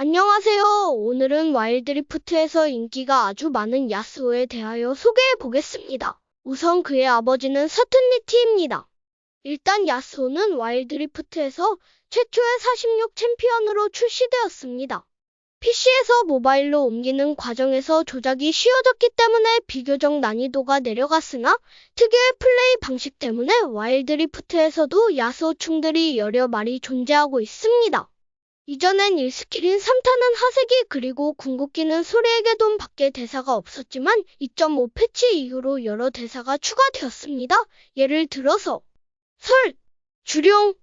안녕하세요. 오늘은 와일드리프트에서 인기가 아주 많은 야스오에 대하여 소개해 보겠습니다. 우선 그의 아버지는 서튼리티입니다. 일단 야스오는 와일드리프트에서 최초의 46 챔피언으로 출시되었습니다. PC에서 모바일로 옮기는 과정에서 조작이 쉬워졌기 때문에 비교적 난이도가 내려갔으나 특유의 플레이 방식 때문에 와일드리프트에서도 야스오 충들이 여러 마리 존재하고 있습니다. 이전엔 1스킬인 3타는 하세기 그리고 궁극기는 소리에게 돈 밖에 대사가 없었지만 2.5 패치 이후로 여러 대사가 추가되었습니다. 예를 들어서 설, 주룡,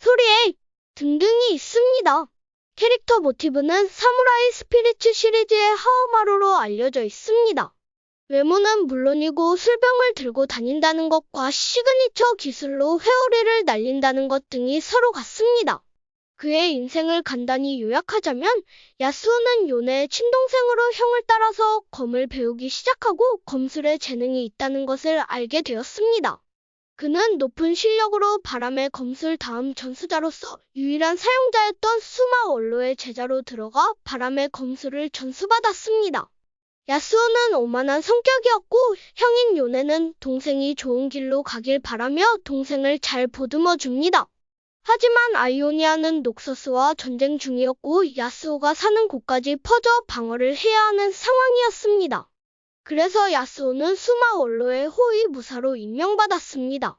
소리에 등등이 있습니다. 캐릭터 모티브는 사무라이 스피리츠 시리즈의 하오마루로 알려져 있습니다. 외모는 물론이고 술병을 들고 다닌다는 것과 시그니처 기술로 회오리를 날린다는 것 등이 서로 같습니다. 그의 인생을 간단히 요약하자면 야스오는 요네의 친동생으로 형을 따라서 검을 배우기 시작하고 검술에 재능이 있다는 것을 알게 되었습니다. 그는 높은 실력으로 바람의 검술 다음 전수자로서 유일한 사용자였던 수마 원로의 제자로 들어가 바람의 검술을 전수받았습니다. 야스오는 오만한 성격이었고 형인 요네는 동생이 좋은 길로 가길 바라며 동생을 잘 보듬어 줍니다. 하지만 아이오니아는 녹서스와 전쟁 중이었고 야스오가 사는 곳까지 퍼져 방어를 해야 하는 상황이었습니다. 그래서 야스오는 수마 원로의 호위 무사로 임명받았습니다.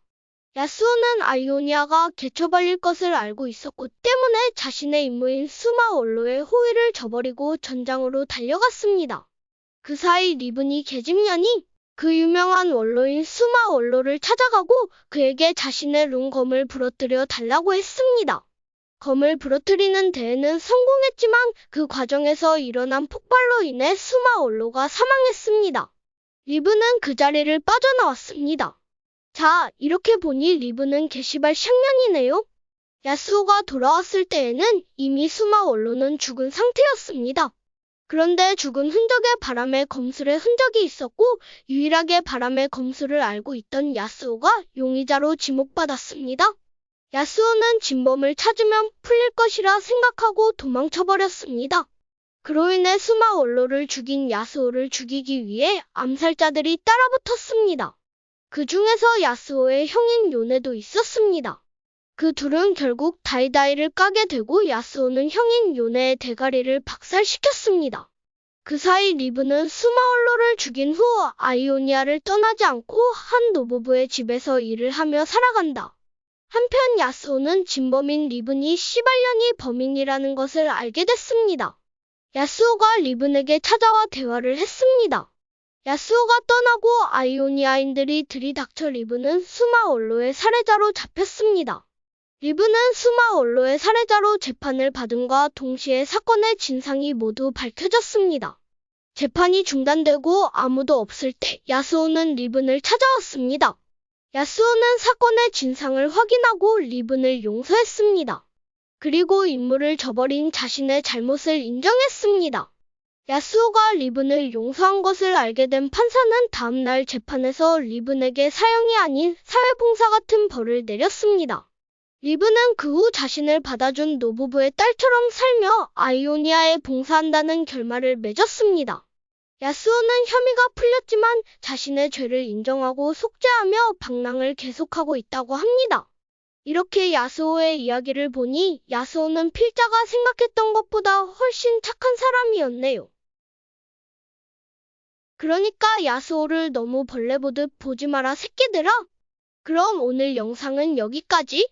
야스오는 아이오니아가 개처발릴 것을 알고 있었고 때문에 자신의 임무인 수마 원로의 호위를 저버리고 전장으로 달려갔습니다. 그 사이 리븐이 계집년이 그 유명한 원로인 수마 원로를 찾아가고 그에게 자신의 룬검을 부러뜨려 달라고 했습니다. 검을 부러뜨리는 대회는 성공했지만 그 과정에서 일어난 폭발로 인해 수마 원로가 사망했습니다. 리브는 그 자리를 빠져나왔습니다. 자, 이렇게 보니 리브는 게시발 샹년이네요. 야스오가 돌아왔을 때에는 이미 수마 원로는 죽은 상태였습니다. 그런데 죽은 흔적에 바람의 검술의 흔적이 있었고 유일하게 바람의 검술을 알고 있던 야스오가 용의자로 지목받았습니다. 야스오는 진범을 찾으면 풀릴 것이라 생각하고 도망쳐버렸습니다. 그로 인해 수마 원로를 죽인 야스오를 죽이기 위해 암살자들이 따라붙었습니다. 그 중에서 야스오의 형인 요네도 있었습니다. 그 둘은 결국 다이다이를 까게 되고 야스오는 형인 요네의 대가리를 박살시켰습니다. 그 사이 리브는 수마올로를 죽인 후 아이오니아를 떠나지 않고 한 노부부의 집에서 일을 하며 살아간다. 한편 야스오는 진범인 리븐이 시발년이 범인이라는 것을 알게 됐습니다. 야스오가 리븐에게 찾아와 대화를 했습니다. 야스오가 떠나고 아이오니아인들이 들이닥쳐 리브는 수마올로의 살해자로 잡혔습니다. 리브는 수마 원로의 살해자로 재판을 받음과 동시에 사건의 진상이 모두 밝혀졌습니다. 재판이 중단되고 아무도 없을 때 야스오는 리븐을 찾아왔습니다. 야스오는 사건의 진상을 확인하고 리븐을 용서했습니다. 그리고 임무를 저버린 자신의 잘못을 인정했습니다. 야스오가 리븐을 용서한 것을 알게 된 판사는 다음날 재판에서 리븐에게 사형이 아닌 사회봉사 같은 벌을 내렸습니다. 리브는 그 후 자신을 받아준 노부부의 딸처럼 살며 아이오니아에 봉사한다는 결말을 맺었습니다. 야스오는 혐의가 풀렸지만 자신의 죄를 인정하고 속죄하며 방랑을 계속하고 있다고 합니다. 이렇게 야스오의 이야기를 보니 야스오는 필자가 생각했던 것보다 훨씬 착한 사람이었네요. 그러니까 야스오를 너무 벌레 보듯 보지 마라 새끼들아. 그럼 오늘 영상은 여기까지.